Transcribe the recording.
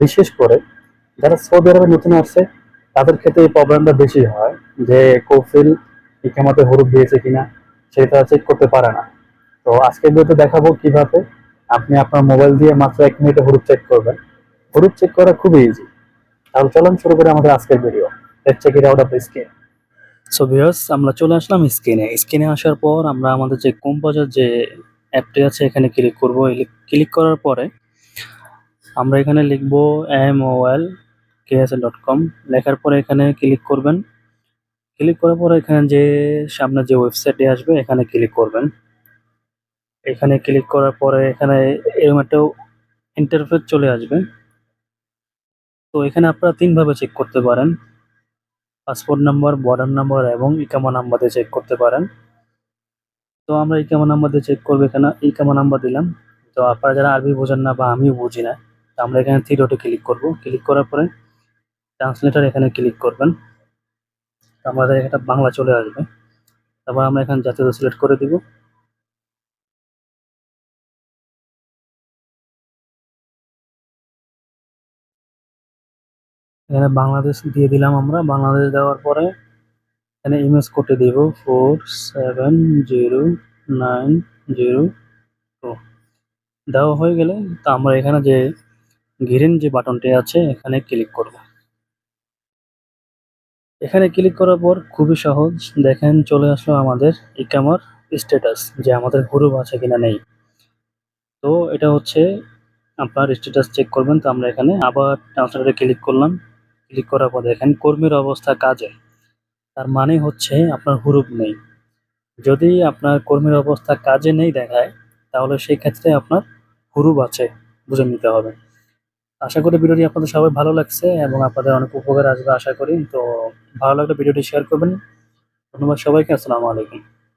বিশেষ করে যারা সৌদি আরবে নতুন আসছে, তাদের ক্ষেত্রে এই প্রবলেমটা বেশি হয় যে কৌফিল ইকামাতে দিয়েছে কিনা, সেটা চেক করতে পারে না। তো আজকের দেখাবো কীভাবে আপনি আপনার মোবাইল দিয়ে মাত্র এক মিনিটে হুরুপ চেক করবেন। হুরুপ চেক করা খুবই ইজি তাহলে চলুন শুরু করে আমাদের আজকের video let's check it out of screen so viewers আমরা চলে আসলাম স্ক্রিনে স্ক্রিনে আসার পর আমরা আমাদের যে কম্পোজার যে অ্যাপটি আছে, এখানে ক্লিক করব। ক্লিক করার পরে আমরা এখানে লিখব M O L KSL dot com লেখার পরে এখানে ক্লিক করবেন। ক্লিক করার পরে এখানে যে সামনে যে ওয়েবসাইটে আসবে, এখানে ক্লিক করবেন। এখানে ক্লিক করার পরে এখানে এরকম একটা ইন্টারফেস চলে আসবে। তো এখানে আপনারা তিনভাবে চেক করতে পারেন। পাসপোর্ট নাম্বার, বর্ডার নাম্বার এবং ইকামা নাম্বার দিয়ে চেক করতে পারেন। তো আমরা ইকামা নাম্বার দিয়ে চেক করব এখানে। ইকামা নাম্বার দিলাম। তো আপনারা যারা আরবি বোঝেন না বা আমিও বুঝি না, তো আমরা এখানে থ্রি ডটে ক্লিক করব। ক্লিক করার পরে ট্রান্সলেটার এখানে ক্লিক করবেন। আমাদের এখানে বাংলা চলে আসবে। তারপর আমরা এখানে জাতীয় সিলেক্ট করে দিব। এখানে বাংলাদেশ দিয়ে দিলাম আমরা। বাংলাদেশ দেওয়ার পরে এখানে ইমেজ কোডে দিব four seven zero nine zero two. দেওয়া হয়ে গেলে তো আমরা এখানে যে গ্রিন যে বাটনটি আছে, এখানে ক্লিক করব। এখানে ক্লিক করার পর খুবই সহজ। দেখেন চলে আসলো আমাদের ইকামার স্ট্যাটাস, যে আমাদের হুরুপ আছে কিনা নেই। তো এটা হচ্ছে আপনার স্ট্যাটাস চেক করবেন। তো আমরা এখানে আবার ট্রান্সলেটারে ক্লিক করলাম। ক্লিক করার পর দেখেন, কর্মীর অবস্থা কাজে। তার মানে হচ্ছে আপনার হুরুপ নেই। যদি আপনার কর্মীর অবস্থা কাজে নেই দেখায়, তাহলে সেই ক্ষেত্রে আপনার হুরুপ আছে বুঝে নিতে হবে। আশা করি ভিডিওটি আপনাদের সবাই ভালো লাগছে এবং আপনাদের অনেক উপকার আসবে আশা করি। তো ভালো লাগলে ভিডিওটি শেয়ার করবেন। ধন্যবাদ সবাইকে, আসসালামু আলাইকুম।